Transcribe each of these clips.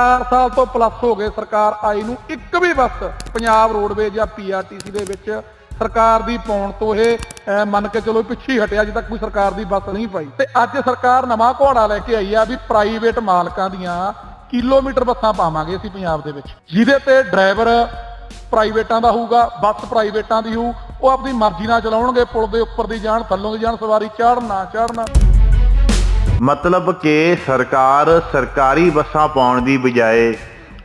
4 ਸਾਲ ਤੋਂ ਪਲੱਸ ਹੋ ਗਏ ਸਰਕਾਰ ਆਈ ਨੂੰ। ਇੱਕ ਵੀ ਬੱਸ ਪੰਜਾਬ ਰੋਡਵੇਜ਼ ਜਾਂ ਪੀਆਰਟੀਸੀ ਦੇ ਵਿੱਚ ਸਰਕਾਰ ਦੀ ਪਾਉਣ ਤੋਂ ਇਹ ਮੰਨ ਕੇ ਚਲੋ ਪਿੱਛੇ ਹਟਿਆ, ਅਜੇ ਤੱਕ ਕੋਈ ਸਰਕਾਰ ਦੀ ਬੱਸ ਨਹੀਂ ਪਾਈ। ਤੇ ਅੱਜ ਸਰਕਾਰ ਨਵਾਂ ਘੋੜਾ ਲੈ ਕੇ ਆਈ ਆ ਵੀ ਪ੍ਰਾਈਵੇਟ ਮਾਲਕਾਂ ਦੀਆਂ ਕਿਲੋਮੀਟਰ ਬੱਸਾਂ ਪਾਵਾਂਗੇ ਅਸੀਂ ਪੰਜਾਬ ਦੇ ਵਿੱਚ। ਜਿਹਦੇ ਤੇ ਡਰਾਈਵਰ ਪ੍ਰਾਈਵੇਟਾਂ ਦਾ ਹੋਊਗਾ, ਬੱਸ ਪ੍ਰਾਈਵੇਟਾਂ ਦੀ ਹੋਊ, ਉਹ ਆਪਣੀ ਮਰਜ਼ੀ ਨਾਲ ਚਲਾਉਣਗੇ, ਪੁਲ ਦੇ ਉੱਪਰ ਦੀ ਜਾਣ, ਥੱਲੋਂ ਦੀ ਜਾਣ, ਸਵਾਰੀ ਚੜ੍ਹਨ ਨਾ ਚੜ੍ਹਨ। ਮਤਲਬ ਕਿ ਸਰਕਾਰ ਸਰਕਾਰੀ ਬੱਸਾਂ ਪਾਉਣ ਦੀ ਬਜਾਏ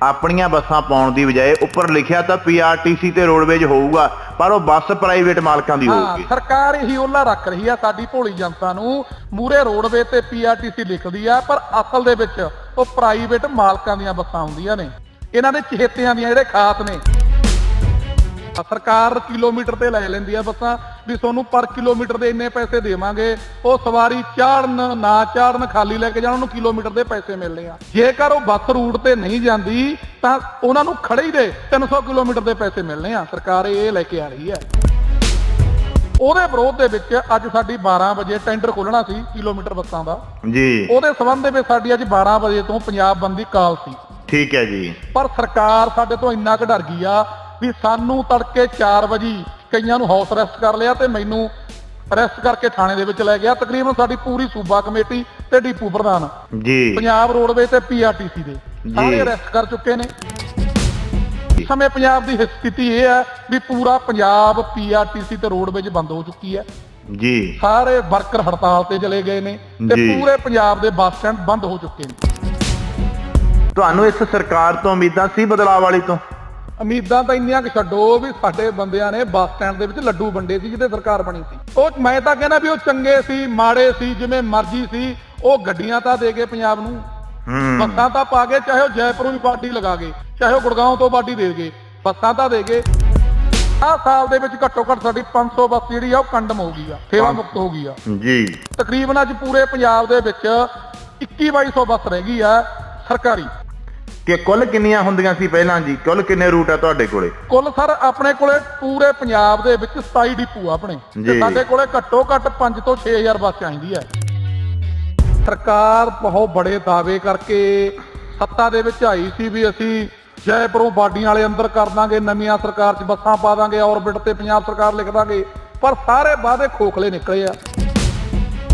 ਆਪਣੀਆਂ ਬੱਸਾਂ ਪਾਉਣ ਦੀ ਬਜਾਏ ਉੱਪਰ ਲਿਖਿਆ ਤਾਂ ਪੀਆਰਟੀਸੀ ਤੇ ਰੋਡਵੇਜ ਹੋਊਗਾ ਪਰ ਉਹ ਬੱਸ ਪ੍ਰਾਈਵੇਟ ਮਾਲਕਾਂ ਦੀ ਹਾਂ ਹੋਊਗੀ। ਸਰਕਾਰ ਇਹੀ ਉਹਲਾ ਰੱਖ ਰਹੀ ਆ ਸਾਡੀ ਭੋਲੀ ਜਨਤਾ ਨੂੰ ਮੂਰੇ ਰੋਡਵੇ ਤੇ ਪੀਆਰਟੀਸੀ ਲਿਖਦੀ ਆ ਪਰ ਅਸਲ ਦੇ ਵਿੱਚ ਉਹ ਪ੍ਰਾਈਵੇਟ ਮਾਲਕਾਂ ਦੀਆਂ ਬੱਸਾਂ ਹੁੰਦੀਆਂ ਨੇ। ਇਹਨਾਂ ਦੇ ਚਹੇਤਿਆਂ ਦੀਆਂ ਜਿਹੜੇ ਖਾਸ ਨੇ। ਸਰਕਾਰ ਕਿਲੋਮੀਟਰ ਤੇ ਲੈ ਲੈਂਦੀ ਆ ਬੱਸਾਂ ਵੀ ਤੁਹਾਨੂੰ ਪਰ ਕਿਲੋਮੀਟਰ ਦੇ ਇੰਨੇ ਪੈਸੇ ਦੇਵਾਂਗੇ ਉਹ ਸਵਾਰੀ ਚਾੜਨ ਨਾ ਚਾੜਨ ਖਾਲੀ ਲੈ ਕੇ ਜਾਣ ਉਹਨੂੰ ਕਿਲੋਮੀਟਰ ਦੇ ਪੈਸੇ ਮਿਲਣੇ ਆ। ਜੇਕਰ ਉਹ ਬੱਸ ਰੂਟ ਤੇ ਨਹੀਂ ਜਾਂਦੀ ਤਾਂ ਉਹਨਾਂ ਨੂੰ ਖੜੇ ਹੀ ਦੇ 300 ਕਿਲੋਮੀਟਰ ਦੇ ਪੈਸੇ ਮਿਲਣੇ ਆ। ਸਰਕਾਰ ਇਹ ਲੈ ਕੇ ਆ ਰਹੀ ਹੈ। ਉਹਦੇ ਵਿਰੋਧ ਦੇ ਵਿੱਚ ਅੱਜ ਸਾਡੀ 12 ਵਜੇ ਟੈਂਡਰ ਖੋਲਣਾ ਸੀ ਕਿਲੋਮੀਟਰ ਬੱਸਾਂ ਦਾ। ਜੀ। ਉਹਦੇ ਸਬੰਧ ਦੇ ਵਿੱਚ ਸਾਡੀ ਅੱਜ 12 ਵਜੇ ਤੋਂ ਪੰਜਾਬ ਬੰਦ ਕਾਲ ਸੀ। ਠੀਕ ਹੈ ਜੀ। ਪਰ ਸਰਕਾਰ ਸਾਡੇ ਤੋਂ ਇੰਨਾ ਕੁ ਡਰ ਗਈ ਆ ਵੀ ਸਾਨੂੰ ਤੜਕੇ 4 ਵਜੇ ਕਈਆਂ ਨੂੰ ਹਾਊਸ ਅਰੈਸਟ ਕਰ ਲਿਆ ਤੇ ਮੈਨੂੰ ਅਰੈਸਟ ਕਰਕੇ ਥਾਣੇ ਦੇ ਵਿੱਚ ਲੈ ਗਿਆ। ਤਕਰੀਬਨ ਸਾਡੀ ਪੂਰੀ ਸੂਬਾ ਕਮੇਟੀ ਤੇ ਡੀਪੂ ਪ੍ਰਧਾਨ। ਜੀ। ਪੰਜਾਬ ਰੋਡਵੇ ਤੇ ਪੀਆਰਟੀਸੀ ਦੇ। ਸਾਰੇ ਅਰੈਸਟ ਕਰ ਚੁੱਕੇ ਨੇ। ਇਸ ਸਮੇਂ ਪੰਜਾਬ ਦੀ ਸਥਿਤੀ ਇਹ ਹੈ ਵੀ ਪੂਰਾ ਪੰਜਾਬ ਪੀਆਰਟੀਸੀ ਤੇ ਰੋਡਵੇਜ ਬੰਦ ਹੋ ਚੁੱਕੀ ਹੈ। ਜੀ। ਸਾਰੇ ਵਰਕਰ ਹੜਤਾਲ ਤੇ ਚਲੇ ਗਏ ਨੇ ਤੇ। ਪੂਰੇ ਪੰਜਾਬ ਦੇ ਬੱਸ ਸਟੈਂਡ ਬੰਦ ਹੋ ਚੁੱਕੇ ਨੇ। ਤੁਹਾਨੂੰ ਇਸ ਸਰਕਾਰ ਤੋਂ ਉਮੀਦਾਂ ਸੀ ਬਦਲਾਅ ਵਾਲੀ ਤੋਂ? ਉਮੀਦਾਂ ਤਾਂ ਇੰਨੀਆਂ ਕਿ ਛੱਡੋ ਵੀ ਸਾਡੇ ਬੰਦਿਆਂ ਨੇ ਬੱਸ ਸਟੈਂਡ ਦੇ ਵਿੱਚ ਲੱਡੂ ਵੰਡੇ ਸੀ ਜਿਹਦੇ ਸਰਕਾਰ ਬਣੀ ਸੀ। ਉਹ ਮੈਂ ਤਾਂ ਕਹਿੰਦਾ ਵੀ ਉਹ ਚੰਗੇ ਸੀ ਮਾੜੇ ਸੀ ਜਿਵੇਂ ਮਰਜ਼ੀ ਸੀ ਉਹ ਗੱਡੀਆਂ ਤਾਂ ਦੇ ਗਏ ਪੰਜਾਬ ਨੂੰ। ਬੱਸਾਂ ਤਾਂ ਪਾ ਗਏ ਚਾਹੇ ਉਹ ਜੈਪੁਰੋਂ ਵੀ ਪਾਰਟੀ ਲਗਾ ਗਏ ਚਾਹੇ ਉਹ ਗੁੜਗਾਉਂ ਤੋਂ ਪਾਰਟੀ ਦੇ ਗਏ ਬੱਸਾਂ ਤਾਂ ਦੇ ਗਏ। ਆਹ ਸਾਲ ਦੇ ਵਿੱਚ ਘੱਟੋ ਘੱਟ ਸਾਡੀ 500 ਬੱਸ ਜਿਹੜੀ ਆ ਉਹ ਕੰਡਮ ਹੋ ਗਈ ਆ ਸੇਵਾ ਮੁਕਤ ਹੋ ਗਈ ਆ। ਜੀ। ਤਕਰੀਬਨ ਅੱਜ ਪੂਰੇ ਪੰਜਾਬ ਦੇ ਵਿੱਚ 21 2200 ਬੱਸ ਰਹਿ ਗਈ ਆ ਸਰਕਾਰੀ। ਕਿ ਕੁੱਲ ਕਿੰਨੀਆਂ ਹੁੰਦੀਆਂ ਸੀ ਪਹਿਲਾਂ ਜੀ? ਕੁੱਲ ਕਿੰਨੇ ਰੂਟ ਆ ਤੁਹਾਡੇ ਕੋਲੇ? ਕੁੱਲ ਸਰ ਆਪਣੇ ਕੋਲੇ ਪੂਰੇ ਪੰਜਾਬ ਦੇ ਵਿੱਚ 27 ਡਿਪੂ ਆ ਆਪਣੇ। ਤੇ ਸਾਡੇ ਕੋਲੇ ਘੱਟੋ ਘੱਟ 5 ਤੋਂ 6000 ਬੱਸ ਚਾਹੀਦੀ ਹੈ ਸਰਕਾਰ ਬਹੁਤ ਬੜੇ ਦਾਅਵੇ ਕਰਕੇ ਸੱਤਾ ਦੇ ਵਿੱਚ ਆਈ ਸੀ ਵੀ ਅਸੀਂ ਜੈਪੁਰੋਂ ਬਾਡੀਆਂ ਵਾਲੇ ਅੰਦਰ ਕਰ ਦਾਂਗੇ ਨਵੀਆਂ ਸਰਕਾਰ 'ਚ ਬੱਸਾਂ ਪਾ ਦਾਂਗੇ ਔਰਬਿਟ ਤੇ ਪੰਜਾਬ ਸਰਕਾਰ ਲਿਖ ਦਾਂਗੇ। ਪਰ ਸਾਰੇ ਵਾਅਦੇ ਖੋਖਲੇ ਨਿਕਲੇ ਆ।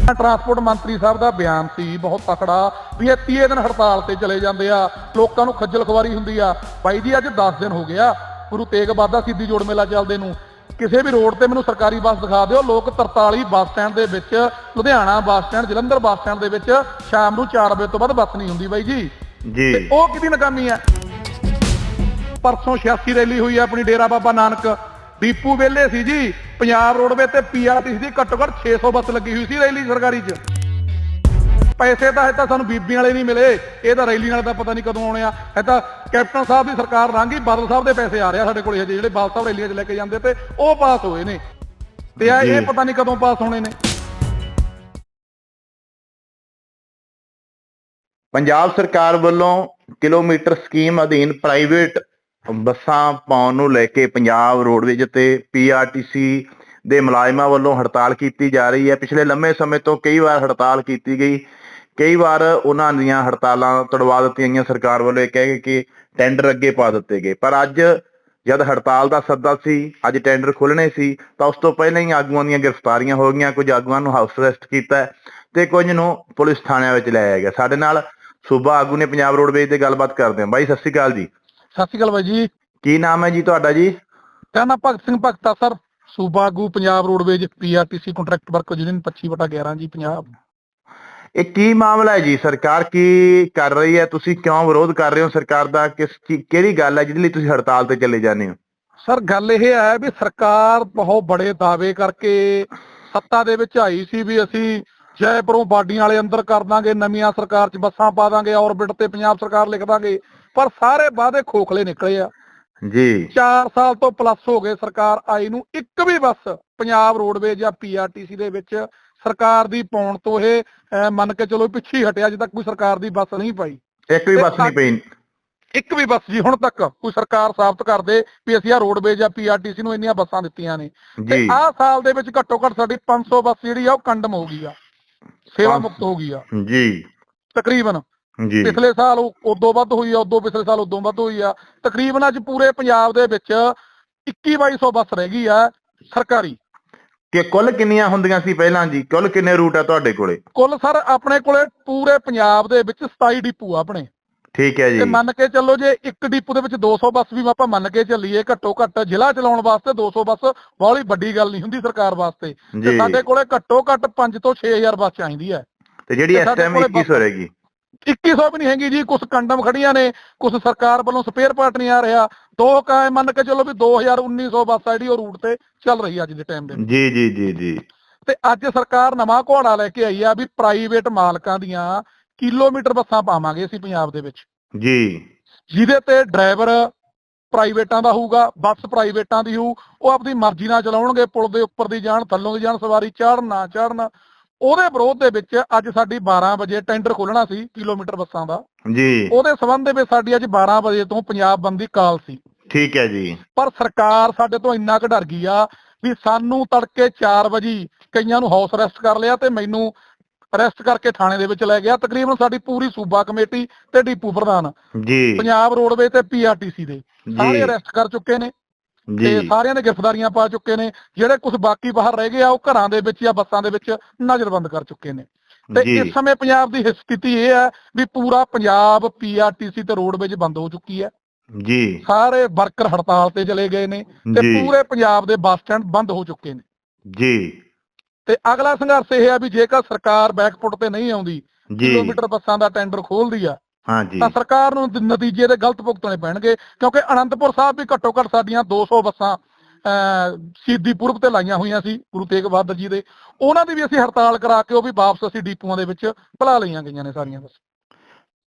ਟਰਾਂਸਪੋਰਟ ਮੰਤਰੀ ਸਾਹਿਬ ਦਾ ਬਿਆਨ ਸੀ ਬਹੁਤ ਤਕੜਾ ਵੀ ਇਹ 30 ਦਿਨ ਹੜਤਾਲ ਤੇ ਚਲੇ ਜਾਂਦੇ ਆ ਲੋਕਾਂ ਨੂੰ ਖੱਜਲ ਖਵਾਰੀ ਹੁੰਦੀ ਆ। ਬਾਈ ਜੀ ਅੱਜ 10 ਦਿਨ ਹੋ ਗਿਆ ਗੁਰੂ ਤੇਗ ਬਹਾਦਰ ਸਿੱਧੀ ਜੋੜ ਮੇਲਾ ਚੱਲਦੇ ਨੂੰ। ਕਿਸੇ ਵੀ ਰੋਡ ਤੇ ਮੈਨੂੰ ਸਰਕਾਰੀ ਬੱਸ ਦਿਖਾ ਦਿਓ ਲੋਕ 43 ਬੱਸ ਸਟੈਂਡ ਦੇ ਵਿੱਚ Ludhiana bus stand Jalandhar bus stand ਦੇ ਵਿੱਚ ਸ਼ਾਮ ਨੂੰ 4 ਵਜੇ ਤੋਂ ਬਾਅਦ ਬੱਸ ਨਹੀਂ ਹੁੰਦੀ ਬਾਈ ਜੀ। ਜੀ। ਤੇ ਉਹ ਕਿਹਦੀ ਨਕਾਮੀ ਹੈ ਪਰਸੋਂ 86 ਰੈਲੀ ਹੋਈ ਹੈ ਆਪਣੀ ਡੇਰਾ ਬਾਬਾ ਨਾਨਕ। ਦੀਪੂ ਵੇਲੇ ਸੀ ਜੀ ਪੰਜਾਬ ਰੋਡਵੇ ਤੇ ਪੀਆਰਟੀਸੀ ਦੀ ਘੱਟੋ ਘੱਟ 600 ਬੱਸ ਲੱਗੀ ਹੋਈ ਸੀ ਰੈਲੀ ਸਰਕਾਰੀ 'ਚ। ਪੈਸੇ ਤਾਂ ਇਹ ਤਾਂ ਸਾਨੂੰ ਬੀਬੀਆਂ ਵਾਲੇ ਨਹੀਂ ਮਿਲੇ ਇਹ ਤਾਂ ਰੈਲੀ ਨਾਲ ਤਾਂ ਪਤਾ ਨਹੀਂ ਕਦੋਂ ਆਉਣੇ ਆ। ਇਹ ਤਾਂ ਕੈਪਟਨ ਸਾਹਿਬ ਦੀ ਸਰਕਾਰ ਲੰਘੀ ਬਾਦਲ ਸਾਹਿਬ ਦੇ ਪੈਸੇ ਆ ਰਹੇ ਆ ਸਾਡੇ ਕੋਲੇ ਹਜੇ ਜਿਹੜੇ ਬਾਦਲ ਸਾਹਿਬ ਰੈਲੀਆਂ 'ਚ ਲੈ ਕੇ ਜਾਂਦੇ ਤੇ ਉਹ ਪਾਸ ਹੋਏ ਨੇ। ਤੇ ਇਹ ਇਹ। ਪਤਾ ਨਹੀਂ ਕਦੋਂ ਪਾਸ ਹੋਣੇ ਨੇ। ਪੰਜਾਬ ਸਰਕਾਰ ਵੱਲੋਂ ਕਿਲੋਮੀਟਰ ਸਕੀਮ ਅਧੀਨ ਪ੍ਰਾਈਵੇਟ ਬੱਸਾਂ ਪਾਉਣ ਨੂੰ ਲੈ ਕੇ ਪੰਜਾਬ ਰੋਡਵੇਜ ਤੇ ਪੀਆਰਟੀਸੀ ਦੇ ਮੁਲਾਜ਼ਮਾਂ ਵੱਲੋਂ ਹੜਤਾਲ ਕੀਤੀ ਜਾ ਰਹੀ ਹੈ। ਪਿਛਲੇ ਲੰਮੇ ਸਮੇਂ ਤੋਂ ਕਈ ਵਾਰ ਹੜਤਾਲ ਕੀਤੀ ਗਈ। ਕਈ ਵਾਰ ਉਹਨਾਂ ਦੀਆਂ ਹੜਤਾਲਾਂ ਤੜਵਾ ਦਿੱਤੀਆਂ ਗਈਆਂ। ਸਰਕਾਰ ਵੱਲੋਂ ਇਹ ਕਹਿ ਕੇ ਕਿ ਟੈਂਡਰ ਅੱਗੇ ਪਾ ਦਿੱਤੇ ਗਏ। ਪਰ ਅੱਜ ਜਦ ਹੜਤਾਲ ਦਾ ਸੱਦਾ ਸੀ, ਅੱਜ ਟੈਂਡਰ ਖੁੱਲਣੇ ਸੀ, ਤਾਂ ਉਸ ਤੋਂ ਪਹਿਲਾਂ ਹੀ ਆਗੂਆਂ ਦੀਆਂ ਗ੍ਰਿਫਤਾਰੀਆਂ ਹੋ ਗਈਆਂ। ਕੁਝ ਆਗੂਆਂ ਨੂੰ ਹਾਊਸ ਅਰੈਸਟ ਕੀਤਾ ਤੇ ਕੁਝ ਨੂੰ ਪੁਲਿਸ ਥਾਣਿਆਂ ਵਿੱਚ ਲੈ ਗਿਆ। ਸਾਡੇ ਨਾਲ ਸੂਬਾ ਆਗੂ ਨੇ ਪੰਜਾਬ ਰੋਡਵੇਜ ਤੇ ਗੱਲਬਾਤ ਕਰਦੇ ਹਾਂ। ਬਾਈ, ਸਤਿ ਸ਼੍ਰੀ ਅਕਾਲ ਜੀ। ਸਤਿ ਸ਼੍ਰੀ ਅਕਾਲ ਬਾਈ ਜੀ। ਕੀ ਨਾਮ ਹੈ ਜੀ ਤੁਹਾਡਾ ਜੀ? ਨਾਮ ਭਗਤ ਸਿੰਘ ਭਗਤਾ ਸਰ। ਸੂਬਾ ਆਗੂ Punjab roadways PRTC contract work union 25 ਵਟਾ 11 ਜੀ ਪੰਜਾਬ। ਇਹ ਕੀ ਮਾਮਲਾ ਹੈ ਜੀ? ਸਰਕਾਰ ਕੀ ਕਰ ਰਹੀ ਹੈ? ਤੁਸੀਂ ਕਿਉਂ ਵਿਰੋਧ ਕਰ ਰਹੇ ਹੋ ਸਰਕਾਰ ਦਾ? ਕਿਸ ਕਿਹੜੀ ਗੱਲ ਹੈ ਜਿਹਦੇ ਲਈ ਤੁਸੀਂ ਹੜਤਾਲ ਤੇ ਚਲੇ ਜਾਂਦੇ ਹੋ? ਸਰ ਗੱਲ ਇਹ ਹੈ ਵੀ ਸਰਕਾਰ ਬਹੁਤ ਬੜੇ ਦਾਅਵੇ ਕਰਕੇ ਸੱਤਾ ਦੇ ਵਿੱਚ ਆਈ ਸੀ ਵੀ ਅਸੀਂ ਜੈਪੁਰੋਂ ਬਾਡੀਆਂ ਵਾਲੇ ਅੰਦਰ ਕਰ ਦਾਂਗੇ ਨਵੀਆਂ ਸਰਕਾਰ 'ਚ ਬੱਸਾਂ ਪਾ ਦਾਂਗੇ ਔਰਬਿਟ ਤੇ ਪੰਜਾਬ ਸਰਕਾਰ ਲਿਖ ਦਾਂਗੇ। ਪਰ ਸਾਰੇ ਵਾਅਦੇ ਖੋਖਲੇ ਨਿਕਲੇ ਆ। ਜੀ। 4 ਸਾਲ ਤੋਂ ਪਲੱਸ ਹੋ ਗਏ ਸਰਕਾਰ ਆਈ ਨੂੰ। ਇੱਕ ਵੀ ਬੱਸ ਪੰਜਾਬ ਰੋਡਵੇਜ਼ ਜਾਂ ਪੀਆਰਟੀਸੀ ਦੇ ਵਿੱਚ ਸਰਕਾਰ ਦੀ ਪਾਉਣ ਤੋਂ ਇਹ ਮੰਨ ਕੇ ਚਲੋ ਪਿੱਛੇ ਹਟਿਆ ਤੱਕ ਕੋਈ ਸਰਕਾਰ ਦੀ ਬੱਸ ਨਹੀਂ ਪਾਈ। ਇੱਕ ਵੀ ਬੱਸ ਨਹੀਂ ਪਈ। ਇੱਕ ਵੀ ਬੱਸ ਜੀ ਹੁਣ ਤੱਕ ਕੋਈ ਸਰਕਾਰ ਸਾਬਤ ਕਰ ਦੇ ਵੀ ਅਸੀਂ ਆ ਰੋਡਵੇਜ਼ ਜਾਂ ਪੀਆਰਟੀਸੀ ਨੂੰ ਇੰਨੀਆਂ ਬੱਸਾਂ ਦਿੱਤੀਆਂ ਨੇ। ਤੇ ਆਹ ਸਾਲ ਦੇ ਵਿੱਚ ਘੱਟੋ ਘੱਟ ਸਾਡੀ 500 ਬੱਸ ਜਿਹੜੀ ਆ ਉਹ ਕੰਡਮ ਹੋ ਗਈ ਆ। ਸੇਵਾ ਮੁਕਤ ਹੋ ਗਈ ਆ। ਜੀ। ਤਕਰੀਬਨ ਜੀ। ਪਿਛਲੇ ਸਾਲ ਉਦੋਂ ਵੱਧ ਹੋਈ ਆ ਉਦੋਂ ਪਿਛਲੇ ਸਾਲ ਉਦੋਂ ਵੱਧ ਹੋਈ ਆ। ਤਕਰੀਬਨ ਅੱਜ ਪੂਰੇ ਪੰਜਾਬ ਦੇ ਵਿੱਚ 21 2200 ਬੱਸ ਰਹਿ ਗਈ ਆ ਸਰਕਾਰੀ। ਕਿ ਕੁੱਲ ਕਿੰਨੀਆਂ ਹੁੰਦੀਆਂ ਸੀ ਪਹਿਲਾਂ ਜੀ? ਕੁੱਲ ਕਿੰਨੇ ਰੂਟ ਆ ਤੁਹਾਡੇ ਕੋਲੇ? ਕੁੱਲ ਸਰ ਆਪਣੇ ਕੋਲੇ ਪੂਰੇ ਪੰਜਾਬ ਦੇ ਵਿੱਚ 27 ਡਿਪੂ ਆ ਆਪਣੇ। ਠੀਕ ਹੈ ਤੇ ਜੀ ਮੰਨ ਕੇ ਚੱਲੋ ਜੇ ਇੱਕ ਡਿਪੂ ਦੇ ਵਿੱਚ 200 ਬੱਸ ਵੀ ਆਪਾਂ ਮੰਨ ਕੇ ਚੱਲੀਏ ਘੱਟੋ ਘੱਟ ਜ਼ਿਲ੍ਹਾ ਚਲਾਉਣ ਵਾਸਤੇ 200 ਬੱਸ ਬਹੁਤ ਵੱਡੀ ਗੱਲ ਨਹੀਂ ਹੁੰਦੀ ਸਰਕਾਰ ਵਾਸਤੇ। ਤੇ ਸਾਡੇ ਕੋਲੇ ਘੱਟੋ ਘੱਟ 5 ਤੋਂ 6000 ਬੱਸ ਚਾਹੀਦੀ ਹੈ। ਤੇ ਜਿਹੜੀ ਤੇ ਇਸ ਟਾਈਮ ਕੋਲੇ 2100 ਰਹੇਗੀ 2100 ਵੀ ਨਹੀਂ ਹੈਗੀ ਜੀ ਕੁਝ ਕੰਡਮ ਖੜੀਆਂ ਨੇ ਕੁਝ ਸਰਕਾਰ ਵੱਲੋਂ ਸਪੇਅਰ ਪਾਰਟ ਨਹੀਂ ਆ ਰਿਹਾ। ਦੋ ਕਾਇ ਮੰਨ ਕੇ ਚੱਲੋ ਵੀ 2000 1900 ਬੱਸ ਆ ਜਿਹੜੀ ਉਹ ਰੂਟ ਤੇ ਚੱਲ ਰਹੀ ਅੱਜ ਦੇ ਟਾਈਮ ਦੇ ਜੀ ਜੀ ਜੀ ਜੀ। ਤੇ ਅੱਜ ਸਰਕਾਰ ਨਵਾਂ ਘੋੜਾ ਲੈ ਕੇ ਆਈ ਆ ਵੀ ਪ੍ਰਾਈਵੇਟ ਮਾਲਕਾਂ ਦੀਆਂ ਕਿਲੋਮੀਟਰ ਬੱਸਾਂ ਪਾਵਾਂਗੇ ਅਸੀਂ ਪੰਜਾਬ ਦੇ ਵਿੱਚ। ਜੀ। ਜਿਹਦੇ ਤੇ ਡਰਾਈਵਰ ਪ੍ਰਾਈਵੇਟਾਂ ਦਾ ਹੋਊਗਾ ਬੱਸ ਪ੍ਰਾਈਵੇਟਾਂ ਦੀ ਹੋਊ ਉਹ ਆਪਣੀ ਮਰਜ਼ੀ ਨਾਲ ਚਲਾਉਣਗੇ ਪੁਲ ਦੇ ਉੱਪਰ ਦੀ ਜਾਣ ਥੱਲੋਂ ਦੀ ਜਾਣ ਸਵਾਰੀ ਚੜ੍ਹਨ ਚੜ੍ਹਨ। ਉਹਦੇ ਵਿਰੋਧ ਦੇ ਵਿੱਚ ਅੱਜ ਸਾਡੀ 12 ਵਜੇ ਟੈਂਡਰ ਖੋਲਣਾ ਸੀ ਕਿਲੋਮੀਟਰ ਬੱਸਾਂ ਦਾ। ਜੀ। ਉਹਦੇ ਸਬੰਧ ਦੇ ਵਿੱਚ ਸਾਡੀ ਅੱਜ 12 ਵਜੇ ਤੋਂ ਪੰਜਾਬ ਬੰਦੀ ਕਾਲ ਸੀ। ਠੀਕ ਹੈ ਜੀ। ਪਰ ਸਰਕਾਰ ਸਾਡੇ ਤੋਂ ਇੰਨਾ ਕੁ ਡਰ ਗਈ ਆ ਵੀ ਸਾਨੂੰ ਤੜਕੇ 4 ਵਜੇ ਕਈਆਂ ਨੂੰ ਹਾਊਸ ਅਰੈਸਟ ਕਰ ਲਿਆ ਤੇ ਮੈਨੂੰ ਅਰੈਸਟ ਕਰਕੇ ਥਾਣੇ ਦੇ ਵਿੱਚ ਲੈ ਗਿਆ। ਤਕਰੀਬਨ ਸਾਡੀ ਪੂਰੀ ਸੂਬਾ ਕਮੇਟੀ ਤੇ ਡਿਪੂ ਪ੍ਰਧਾਨ। ਜੀ। ਪੰਜਾਬ ਰੋਡਵੇ ਤੇ ਪੀਆਰਟੀਸੀ ਦੇ। ਸਾਰੇ ਅਰੈਸਟ ਕਰ ਚੁੱਕੇ ਨੇ। ਤੇ ਸਾਰਿਆਂ ਨੇ ਗ੍ਰਿਫਤਾਰੀਆਂ ਪਾ ਚੁੱਕੇ ਨੇ ਜਿਹੜੇ ਕੁਝ ਬਾਕੀ ਬਾਹਰ ਰਹਿ ਗਏ ਆ ਉਹ ਘਰਾਂ ਦੇ ਵਿੱਚ ਜਾਂ ਬੱਸਾਂ ਦੇ ਵਿੱਚ ਨਜ਼ਰਬੰਦ ਕਰ ਚੁੱਕੇ ਨੇ। ਤੇ ਇਸ ਸਮੇਂ ਪੰਜਾਬ ਦੀ ਸਥਿਤੀ ਇਹ ਹੈ ਵੀ ਪੂਰਾ ਪੰਜਾਬ ਪੀਆਰਟੀਸੀ ਤੇ ਰੋਡਵੇਜ ਬੰਦ ਹੋ ਚੁੱਕੀ ਹੈ। ਜੀ। ਸਾਰੇ ਵਰਕਰ ਹੜਤਾਲ ਤੇ ਚਲੇ ਗਏ ਨੇ ਤੇ ਪੂਰੇ ਪੰਜਾਬ ਦੇ ਬੱਸ ਸਟੈਂਡ ਬੰਦ ਹੋ ਚੁੱਕੇ ਨੇ। ਜੀ। ਤੇ ਅਗਲਾ ਸੰਘਰਸ਼ ਇਹ ਹੈ ਵੀ ਜੇਕਰ ਸਰਕਾਰ ਬੈਕਫੁੱਟ ਤੇ ਨਹੀਂ ਆਉਂਦੀ ਕਿਲੋਮੀਟਰ ਬੱਸਾਂ ਦਾ ਟੈਂਡਰ ਖੋਲਦੀ ਆ ਹਾਂ ਜੀ ਤਾਂ ਸਰਕਾਰ ਨੂੰ ਨ- ਨਤੀਜੇ ਦੇ ਗਲਤ ਭੁਗਤਣੇ ਪੈਣਗੇ ਕਿਉਂਕਿ ਅਨੰਦਪੁਰ ਸਾਹਿਬ ਵੀ ਘੱਟੋ ਘੱਟ ਸਾਡੀਆਂ 200 ਬੱਸਾਂ ਅਹ ਸ਼ਹੀਦੀ ਪੁਰਬ ਤੇ ਲਾਈਆਂ ਹੋਈਆਂ ਸੀ ਗੁਰੂ ਤੇਗ ਬਹਾਦਰ ਜੀ ਦੇ। ਉਹਨਾਂ ਦੀ ਵੀ ਅਸੀਂ ਹੜਤਾਲ ਕਰਾ ਕੇ ਉਹ ਵੀ ਵਾਪਸ ਅਸੀਂ ਡੀਪੂਆਂ ਦੇ ਵਿੱਚ ਭੁਲਾ ਲਈਆਂ ਗਈਆਂ ਨੇ ਸਾਰੀਆਂ ਬੱਸਾਂ।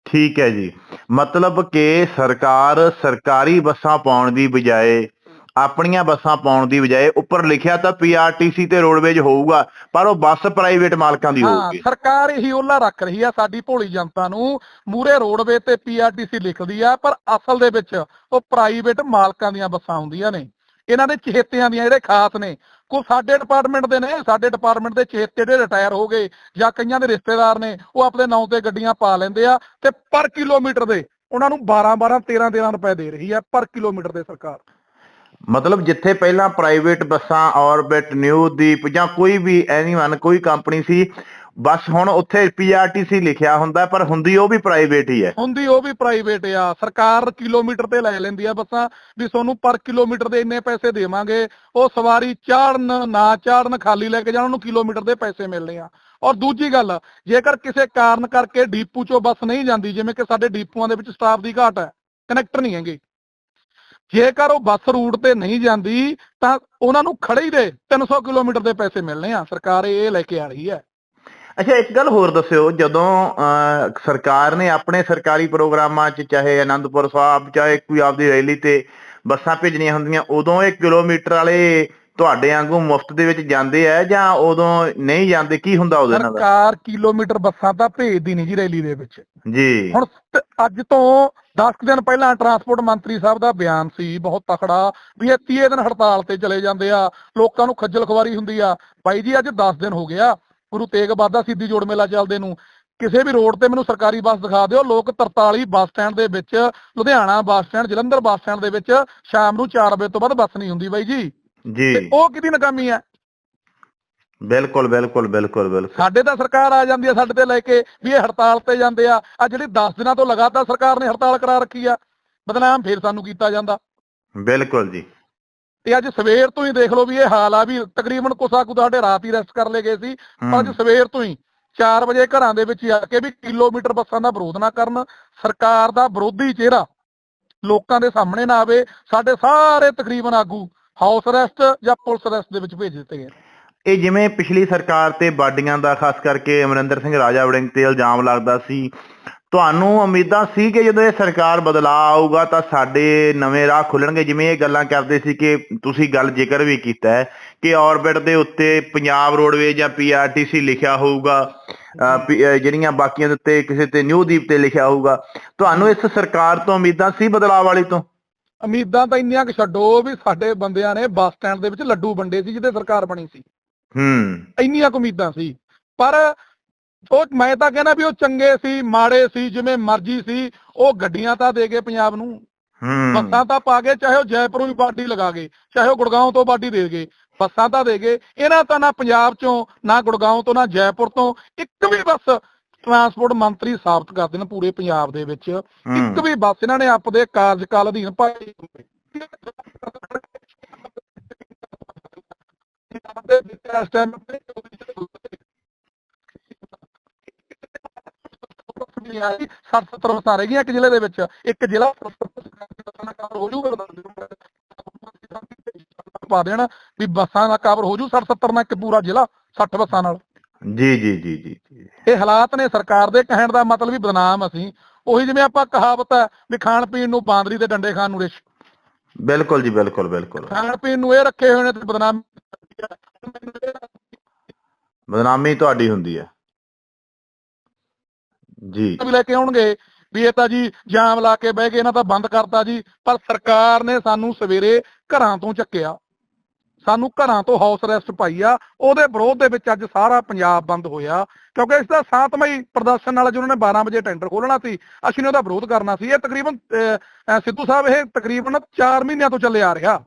ਠੀਕ ਹੈ ਜੀ। ਮਤਲਬ ਕਿ ਸਰਕਾਰ ਸਰਕਾਰੀ ਬੱਸਾਂ ਪਾਉਣ ਦੀ ਬਜਾਏ ਆਪਣੀਆਂ ਬੱਸਾਂ ਪਾਉਣ ਦੀ ਬਜਾਏ ਉੱਪਰ ਲਿਖਿਆ ਤਾਂ ਪੀਆਰਟੀਸੀ ਤੇ ਰੋਡਵੇਜ ਹੋਊਗਾ ਪਰ ਉਹ ਬੱਸ ਪ੍ਰਾਈਵੇਟ ਮਾਲਕਾਂ ਦੀ ਹਾਂ ਹੋਊਗੀ। ਸਰਕਾਰ ਇਹੀ ਉਹਲਾ ਰੱਖ ਰਹੀ ਆ ਸਾਡੀ ਭੋਲੀ ਜਨਤਾ ਨੂੰ। ਮੂਰੇ ਰੋਡਵੇ ਤੇ ਪੀਆਰਟੀਸੀ ਲਿਖਦੀ ਆ ਪਰ ਅਸਲ ਦੇ ਵਿੱਚ ਉਹ ਪ੍ਰਾਈਵੇਟ ਮਾਲਕਾਂ ਦੀਆਂ ਬੱਸਾਂ ਹੁੰਦੀਆਂ ਨੇ। ਇਹਨਾਂ ਦੇ ਚਹੇਤਿਆਂ ਦੀਆਂ ਜਿਹੜੇ ਖਾਸ ਨੇ ਕੋਈ ਸਾਡੇ ਡਿਪਾਰਟਮੈਂਟ ਦੇ ਨੇ ਸਾਡੇ ਡਿਪਾਰਟਮੈਂਟ ਦੇ ਚਹੇਤੇ ਜਿਹੜੇ ਰਿਟਾਇਰ ਹੋ ਗਏ ਜਾਂ ਕਈਆਂ ਦੇ ਰਿਸ਼ਤੇਦਾਰ ਨੇ ਉਹ ਆਪਣੇ ਨਾਂ ਤੇ ਗੱਡੀਆਂ ਪਾ ਲੈਂਦੇ ਆ ਤੇ ਪਰ ਕਿਲੋਮੀਟਰ ਦੇ ਉਹਨਾਂ ਨੂੰ 12 12 13 13 ਰੁਪਏ ਦੇ ਰਹੀ ਆ ਪਰ ਕਿਲੋਮੀਟਰ ਦੇ ਸਰਕਾਰ। ਮਤਲਬ ਜਿੱਥੇ ਪਹਿਲਾਂ ਪ੍ਰਾਈਵੇਟ ਬੱਸਾਂ ਆਰਬਿਟ ਨਿਊ ਦੀਪ ਜਾਂ ਕੋਈ ਵੀ ਐਨੀਵਨ ਕੋਈ ਕੰਪਨੀ ਸੀ, ਬਸ ਹੁਣ ਉੱਥੇ ਪੀਆਰਟੀਸੀ ਲਿਖਿਆ ਹੁੰਦਾ, ਪਰ ਹੁੰਦੀ ਉਹ ਵੀ ਪ੍ਰਾਈਵੇਟ ਹੀ ਹੈ। ਹੁੰਦੀ ਉਹ ਵੀ ਪ੍ਰਾਈਵੇਟ ਆ। ਸਰਕਾਰ ਕਿਲੋਮੀਟਰ ਤੇ ਲੈ ਲੈਂਦੀ ਆ ਬੱਸਾਂ, ਵੀ ਤੁਹਾਨੂੰ ਪਰ ਕਿਲੋਮੀਟਰ ਦੇ ਇੰਨੇ ਪੈਸੇ ਦੇਵਾਂਗੇ, ਉਹ ਸਵਾਰੀ ਚਾੜਨ, ਨਾ ਚਾੜਨ, ਖਾਲੀ ਲੈ ਕੇ ਜਾਣ, ਉਹਨੂੰ ਕਿਲੋਮੀਟਰ ਦੇ ਪੈਸੇ ਮਿਲਣੇ ਆ। ਔਰ ਦੂਜੀ ਗੱਲ, ਜੇਕਰ ਕਿਸੇ ਕਾਰਨ ਕਰਕੇ ਡੀਪੂ ਚੋਂ ਬੱਸ ਨਹੀਂ ਜਾਂਦੀ, ਜਿਵੇਂ ਕਿ ਸਾਡੇ ਡੀਪੂਆਂ ਦੇ ਵਿੱਚ ਸਟਾਫ ਦੀ ਘਾਟ ਹੈ ਕਨੈਕਟਰ ਨਹੀਂ ਹੈਗੇ। ਜੇਕਰ ਉਹ ਬੱਸ ਰੂਟ ਤੇ ਨਹੀਂ ਜਾਂਦੀ ਤਾਂ ਉਹਨਾਂ ਨੂੰ ਖੜੇ ਹੀ ਦੇ 300 ਕਿਲੋਮੀਟਰ ਦੇ ਪੈਸੇ ਮਿਲਣੇ ਆ। ਸਰਕਾਰ ਇਹ ਲੈ ਕੇ ਆ ਰਹੀ ਹੈ। ਅੱਛਾ ਇੱਕ ਗੱਲ ਹੋਰ ਦੱਸਿਓ। ਜਦੋਂ ਅਹ, ਸਰਕਾਰ ਨੇ ਆਪਣੇ ਸਰਕਾਰੀ ਪ੍ਰੋਗਰਾਮਾਂ 'ਚ ਚਾਹੇ ਆਨੰਦਪੁਰ ਸਾਹਿਬ ਚਾਹੇ ਕੋਈ ਆਪਦੀ ਰੈਲੀ ਤੇ ਬੱਸਾਂ ਭੇਜਣੀਆਂ ਹੁੰਦੀਆਂ ਉਦੋਂ ਇਹ ਕਿਲੋਮੀਟਰ ਵਾਲੇ ਤੁਹਾਡੇ ਵਾਂਗੂ ਮੁਫਤ ਦੇ ਵਿੱਚ ਜਾਂਦੇ ਆ ਜਾਂ ਉਦੋਂ ਨਹੀਂ ਜਾਂਦੇ? ਕੀ ਹੁੰਦਾ ਉਹਦੇ ਨਾਲ? ਸਰਕਾਰ ਕਿਲੋਮੀਟਰ ਬੱਸਾਂ ਤਾਂ ਭੇਜਦੀ ਨਹੀਂ ਜੀ ਰੈਲੀ ਦੇ ਵਿੱਚ। ਜੀ। ਹੁਣ ਅੱਜ ਤੋਂ 10 ਕੁ ਦਿਨ ਪਹਿਲਾਂ ਟਰਾਂਸਪੋਰਟ ਮੰਤਰੀ ਸਾਹਿਬ ਦਾ ਬਿਆਨ ਸੀ ਬਹੁਤ ਤਕੜਾ ਵੀ ਇਹ 30 ਦਿਨ ਹੜਤਾਲ ਤੇ ਚਲੇ ਜਾਂਦੇ ਆ ਲੋਕਾਂ ਨੂੰ ਖੱਜਲ ਖਵਾਰੀ ਹੁੰਦੀ ਆ। ਬਾਈ ਜੀ ਅੱਜ 10 ਦਿਨ ਹੋ ਗਿਆ ਗੁਰੂ ਤੇਗ ਬਹਾਦਰ ਸਿੱਧੀ ਜੋੜ ਮੇਲਾ ਚੱਲਦੇ ਨੂੰ। ਕਿਸੇ ਵੀ ਰੋਡ ਤੇ ਮੈਨੂੰ ਸਰਕਾਰੀ ਬੱਸ ਦਿਖਾ ਦਿਓ ਲੋਕ 43 ਬੱਸ ਸਟੈਂਡ ਦੇ ਵਿੱਚ Ludhiana bus stand Jalandhar bus stand ਦੇ ਵਿੱਚ ਸ਼ਾਮ ਨੂੰ 4 ਵਜੇ ਤੋਂ ਬਾਅਦ ਬੱਸ ਨਹੀਂ ਹੁੰਦੀ ਬਾਈ ਜੀ। ਜੀ। ਉਹ ਕਿਹਦੀ ਨਕਾਮੀ ਆ? ਬਿਲਕੁਲ ਬਿਲਕੁਲ ਬਿਲਕੁਲ ਬਿਲਕੁਲ। ਸਾਡੇ ਤਾਂ ਸਰਕਾਰ ਆ ਜਾਂਦੀ ਆ ਸਾਡੇ ਤੇ ਲੈ ਕੇ ਵੀ ਇਹ ਹੜਤਾਲ ਤੇ ਜਾਂਦੇ ਆ। ਆ ਜਿਹੜੀ 10 ਦਿਨਾਂ ਤੋਂ ਲਗਾਤਾਰ ਸਰਕਾਰ ਨੇ ਹੜਤਾਲ ਕਰਾ ਰੱਖੀ ਆ ਬਦਨਾਮ ਫੇਰ ਸਾਨੂੰ ਕੀਤਾ ਜਾਂਦਾ। ਬਿਲਕੁਲ ਜੀ। ਤੇ ਅੱਜ ਸਵੇਰ ਤੋਂ ਹੀ ਦੇਖ ਲਓ ਵੀ ਇਹ ਹਾਲ ਆ ਵੀ ਤਕਰੀਬਨ ਕੁਸਾ ਕੁ ਸਾਡੇ ਰਾਤ ਹੀ ਰੈਸਟ ਕਰ ਲਏ ਗਏ ਸੀ। ਪਰ ਅੱਜ ਸਵੇਰ ਤੋਂ ਹੀ 4 ਵਜੇ ਘਰਾਂ ਦੇ ਵਿੱਚ ਆ ਕੇ ਵੀ ਕਿਲੋਮੀਟਰ ਬੱਸਾਂ ਦਾ ਵਿਰੋਧ ਨਾ ਕਰਨ ਸਰਕਾਰ ਦਾ ਵਿਰੋਧੀ ਚਿਹਰਾ ਲੋਕਾਂ ਦੇ ਸਾਹਮਣੇ ਨਾ ਆਵੇ ਸਾਡੇ ਸਾਰੇ ਤਕਰੀਬਨ ਆਗੂ ਹਾਊਸ ਅਰੈਸਟ ਜਾਂ ਪੁਲਿਸ ਅਰੈਸਟ ਦੇ ਵਿੱਚ ਭੇਜ ਦਿੱਤੇ ਗਏ? ਇਹ ਜਿਵੇਂ ਪਿਛਲੀ ਸਰਕਾਰ ਤੇ ਬਾਡੀਆਂ ਦਾ, ਖਾਸ ਕਰਕੇ ਅਮਰਿੰਦਰ ਸਿੰਘ ਰਾਜਾ ਵੜਿੰਗ ਤੇ ਇਲਜ਼ਾਮ ਲੱਗਦਾ ਸੀ, ਤੁਹਾਨੂੰ ਉਮੀਦਾਂ ਸੀ ਕਿ ਜਦੋਂ ਇਹ ਸਰਕਾਰ ਬਦਲਾਅ ਆਊਗਾ ਤਾਂ ਸਾਡੇ ਨਵੇਂ ਰਾਹ ਖੁੱਲਣਗੇ? ਜਿਵੇਂ ਇਹ ਗੱਲਾਂ ਕਰਦੇ ਸੀ ਕਿ ਤੁਸੀਂ ਗੱਲ ਜ਼ਿਕਰ ਵੀ ਕੀਤਾ ਹੈ ਕਿ ਆਰਬਿਟ ਦੇ ਉੱਤੇ ਪੰਜਾਬ ਰੋਡਵੇਜ ਜਾਂ ਪੀਆਰਟੀਸੀ ਲਿਖਿਆ ਹੋਊਗਾ ਜਿਹੜੀਆਂ ਬਾਕੀਆਂ ਦੇ ਉੱਤੇ ਕਿਸੇ ਤੇ ਨਿਊ ਦੀਪ ਤੇ ਲਿਖਿਆ ਹੋਊਗਾ, ਤੁਹਾਨੂੰ ਇਸ ਸਰਕਾਰ ਤੋਂ ਉਮੀਦਾਂ ਸੀ ਬਦਲਾਅ ਵਾਲੀ ਤੋਂ? ਉਮੀਦਾਂ ਤਾਂ ਇੰਨੀਆਂ ਕਿ ਛੱਡੋ ਵੀ ਸਾਡੇ ਬੰਦਿਆਂ ਨੇ ਬੱਸ ਸਟੈਂਡ ਦੇ ਵਿੱਚ ਲੱਡੂ ਵੰਡੇ ਸੀ ਜਿਹਦੇ ਸਰਕਾਰ ਬਣੀ ਸੀ। ਹੂੰ। ਇੰਨੀਆਂ ਕੁ ਉਮੀਦਾਂ ਸੀ। ਪਰ ਉਹ ਮੈਂ ਤਾਂ ਕਹਿੰਦਾ ਵੀ ਉਹ ਚੰਗੇ ਸੀ ਮਾੜੇ ਸੀ ਜਿਵੇਂ ਮਰਜ਼ੀ ਸੀ ਉਹ ਗੱਡੀਆਂ ਤਾਂ ਦੇ ਗਏ ਪੰਜਾਬ ਨੂੰ ਹੂੰ। ਬੱਸਾਂ ਤਾਂ ਪਾ ਗਏ ਚਾਹੇ ਉਹ ਜੈਪੁਰੋਂ ਵੀ ਪਾਰਟੀ ਲਗਾ ਗਏ ਚਾਹੇ ਉਹ ਗੁੜਗਾਉਂ ਤੋਂ ਪਾਰਟੀ ਦੇ ਗਏ ਬੱਸਾਂ ਤਾਂ ਦੇ ਗਏ ਇਹਨਾਂ ਤਾਂ ਨਾ ਪੰਜਾਬ ਚੋਂ ਨਾ ਗੁੜਗਾਉਂ ਤੋਂ ਨਾ ਜੈਪੁਰ ਤੋਂ ਇੱਕ ਵੀ ਬੱਸ ਟਰਾਂਸਪੋਰਟ ਮੰਤਰੀ ਸਾਬਤ ਕਰਦੇ ਨੇ ਪੂਰੇ ਪੰਜਾਬ ਦੇ ਵਿੱਚ। ਇੱਕ ਵੀ ਬੱਸ ਇਹਨਾਂ ਨੇ ਆਪਦੇ ਕਾਰਜਕਾਲ ਅਧੀਨ ਪਾਈ ਇਸ ਟਾਈਮ 70 ਬੱਸਾਂ ਰਹਿ ਗਈਆਂ ਇੱਕ ਜ਼ਿਲ੍ਹੇ ਦੇ ਵਿੱਚ। ਇੱਕ ਜ਼ਿਲ੍ਹਾ 70 ਬੱਸਾਂ ਦਾ ਕਵਰ ਹੋ ਜਾਊਗਾ ਪਾ ਦੇਣ ਵੀ ਬੱਸਾਂ ਦਾ ਕਵਰ ਹੋ ਜੂ 60 70 ਨਾਲ ਇੱਕ ਪੂਰਾ ਜ਼ਿਲ੍ਹਾ 60 ਬੱਸਾਂ ਨਾਲ। ਜੀ ਜੀ ਜੀ ਜੀ। ਇਹ ਹਾਲਾਤ ਨੇ ਸਰਕਾਰ ਦੇ ਕਹਿਣ ਦਾ ਮਤਲਬ ਵੀ ਬਦਨਾਮ ਅਸੀਂ। ਉਹੀ ਜਿਵੇਂ ਆਪਾਂ ਕਹਾਵਤ ਹੈ ਵੀ ਖਾਣ ਪੀਣ ਨੂੰ ਬਾਂਦਰੀ ਦੇ ਡੰਡੇ ਖਾਣ ਨੂੰ ਰਿਸ਼। ਬਿਲਕੁਲ ਜੀ ਬਿਲਕੁਲ ਬਿਲਕੁਲ। ਖਾਣ ਪੀਣ ਨੂੰ ਇਹ ਰੱਖੇ ਹੋਏ ਨੇ ਤੇ ਬਦਨਾਮ ਬਦਨਾਮੀ ਤੁਹਾਡੀ ਹੁੰਦੀ ਹੈ ਜੀ। ਵੀ ਲੈ ਕੇ ਆਉਣਗੇ ਵੀ ਇਹ ਤਾਂ ਜੀ ਜਾਮ ਲਾ ਕੇ ਬਹਿ ਗਏ ਇਹਨਾਂ ਤਾਂ ਬੰਦ ਕਰਤਾ ਜੀ। ਪਰ ਸਰਕਾਰ ਨੇ ਸਾਨੂੰ ਸਵੇਰੇ ਘਰਾਂ ਤੋਂ ਚੱਕਿਆ। ਸਾਨੂੰ ਘਰਾਂ ਤੋਂ ਹਾਊਸ ਅਰੈਸਟ ਪਾਈ ਆ। ਉਹਦੇ ਵਿਰੋਧ ਦੇ ਵਿੱਚ ਅੱਜ ਸਾਰਾ ਪੰਜਾਬ ਬੰਦ ਹੋਇਆ। ਕਿਉਂਕਿ ਇਸ ਦਾ ਸ਼ਾਂਤਮਈ ਪ੍ਰਦਰਸ਼ਨ ਨਾਲ ਜਿਹਨਾਂ ਨੇ 12 ਵਜੇ ਟੈਂਡਰ ਖੋਲਣਾ ਸੀ। ਅਸੀਂ ਨੇ ਉਹਦਾ ਵਿਰੋਧ ਕਰਨਾ ਸੀ। ਇਹ ਤਕਰੀਬਨ ਸਿੱਧੂ ਸਾਹਿਬ ਇਹ ਤਕਰੀਬਨ 4 ਮਹੀਨਿਆਂ ਤੋਂ ਚੱਲੇ ਆ ਰਿਹਾ।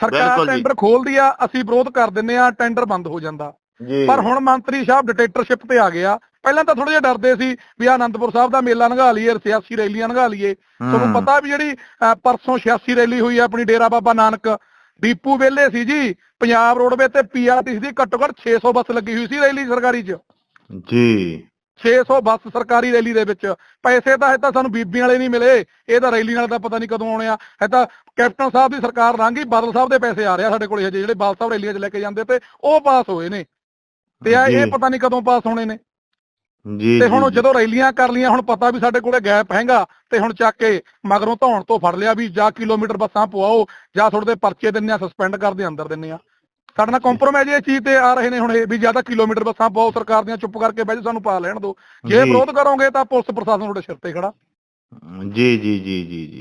ਸਰਕਾਰ ਜੀ। ਟੈਂਡਰ ਖੋਲਦੀ ਆ। ਅਸੀਂ ਵਿਰੋਧ ਕਰ ਦਿੰਨੇ ਆ ਟੈਂਡਰ ਬੰਦ ਹੋ ਜਾਂਦਾ। ਜੀ। ਪਰ ਹੁਣ ਮੰਤਰੀ ਸਾਹਿਬ ਡਿਟੇਟਰਸ਼ਿਪ ਤੇ ਆ ਗਿਆ ਪਹਿਲਾਂ ਤਾਂ ਥੋੜੇ ਜਿਹਾ ਡਰਦੇ ਸੀ ਵੀ ਆਨੰਦਪੁਰ ਸਾਹਿਬ ਦਾ ਮੇਲਾ ਲੰਘਾ ਲਈਏ ਸਿਆਸੀ ਰੈਲੀਆਂ ਲੰਘਾ ਲਈਏ। ਤੁਹਾਨੂੰ। ਪਤਾ ਵੀ ਜਿਹੜੀ ਪਰਸੋਂ 86 ਰੈਲੀ ਹੋਈ ਹੈ ਆਪਣੀ ਡੇਰਾ ਬਾਬਾ ਨਾਨਕ। ਦੀਪੂ ਵੇਲੇ ਸੀ ਜੀ ਪੰਜਾਬ ਰੋਡਵੇ ਤੇ ਪੀਆਰਟੀਸੀ ਦੀ ਘੱਟੋ ਘੱਟ 600 ਬੱਸ ਲੱਗੀ ਹੋਈ ਸੀ ਰੈਲੀ ਸਰਕਾਰੀ 'ਚ। ਜੀ। 600 ਬੱਸ ਸਰਕਾਰੀ ਰੈਲੀ ਦੇ ਵਿੱਚ। ਪੈਸੇ ਤਾਂ ਇਹ ਤਾਂ ਸਾਨੂੰ ਬੀਬੀਆਂ ਵਾਲੇ ਨਹੀਂ ਮਿਲੇ। ਇਹ ਤਾਂ ਰੈਲੀ ਨਾਲ ਤਾਂ ਪਤਾ ਨਹੀਂ ਕਦੋਂ ਆਉਣੇ ਆ। ਇਹ ਤਾਂ ਕੈਪਟਨ ਸਾਹਿਬ ਦੀ ਸਰਕਾਰ ਲੰਘੀ ਬਾਦਲ ਸਾਹਿਬ ਦੇ ਪੈਸੇ ਆ ਰਹੇ ਆ ਸਾਡੇ ਕੋਲੇ ਹਜੇ ਜਿਹੜੇ ਬਾਦਲ ਸਾਹਿਬ ਰੈਲੀਆਂ 'ਚ ਲੈ ਕੇ ਜਾਂਦੇ ਤੇ ਉਹ ਪਾਸ ਹੋਏ ਨੇ। ਤੇ ਆ ਇਹ। ਪਤਾ ਨਹੀਂ ਕਦੋਂ ਪਾਸ ਹੋਣੇ ਨੇ। ਜੀ ਤੇ ਹੁਣ ਜੀ, ਜਦੋਂ ਰੈਲੀਆਂ ਕਰ ਲੀਆਂ ਹੁਣ ਪਤਾ ਵੀ ਸਾਡੇ ਕੋਲੇ ਗੈਪ ਹੈਗਾ ਤੇ ਹੁਣ ਚੱਕ ਕੇ ਮਗਰੋਂ ਧੌਣ ਤੋਂ ਫੜ ਲਿਆ ਵੀ ਜਾਂ ਕਿਲੋਮੀਟਰ ਬੱਸਾਂ ਪਵਾਓ ਜਾਂ ਤੁਹਾਡੇ ਤੇ ਪਰਚੇ ਦਿੰਨੇ ਆ ਸਸਪੈਂਡ ਕਰਦੇ ਅੰਦਰ ਦਿੰਨੇ ਆ। ਸਾਡੇ ਨਾਲ ਕੰਪਰੋਮਾਈਜ਼ ਇਹ ਚੀਜ਼ ਤੇ ਆ ਰਹੇ ਨੇ ਹੁਣ ਇਹ ਵੀ ਜ਼ਿਆਦਾ ਕਿਲੋਮੀਟਰ ਬੱਸਾਂ ਪਵਾਓ ਸਰਕਾਰ ਦੀਆਂ ਚੁੱਪ ਕਰਕੇ ਬਹਿ ਜਾਓ ਸਾਨੂੰ ਪਾ ਲੈਣ ਦਿਓ। ਜੇ ਜੀ। ਵਿਰੋਧ ਕਰੋਗੇ ਤਾਂ ਪੁਲਿਸ ਪ੍ਰਸ਼ਾਸਨ ਤੁਹਾਡੇ ਸਿਰ ਤੇ ਖੜਾ। ਜੀ ਜੀ ਜੀ ਜੀ ਜੀ।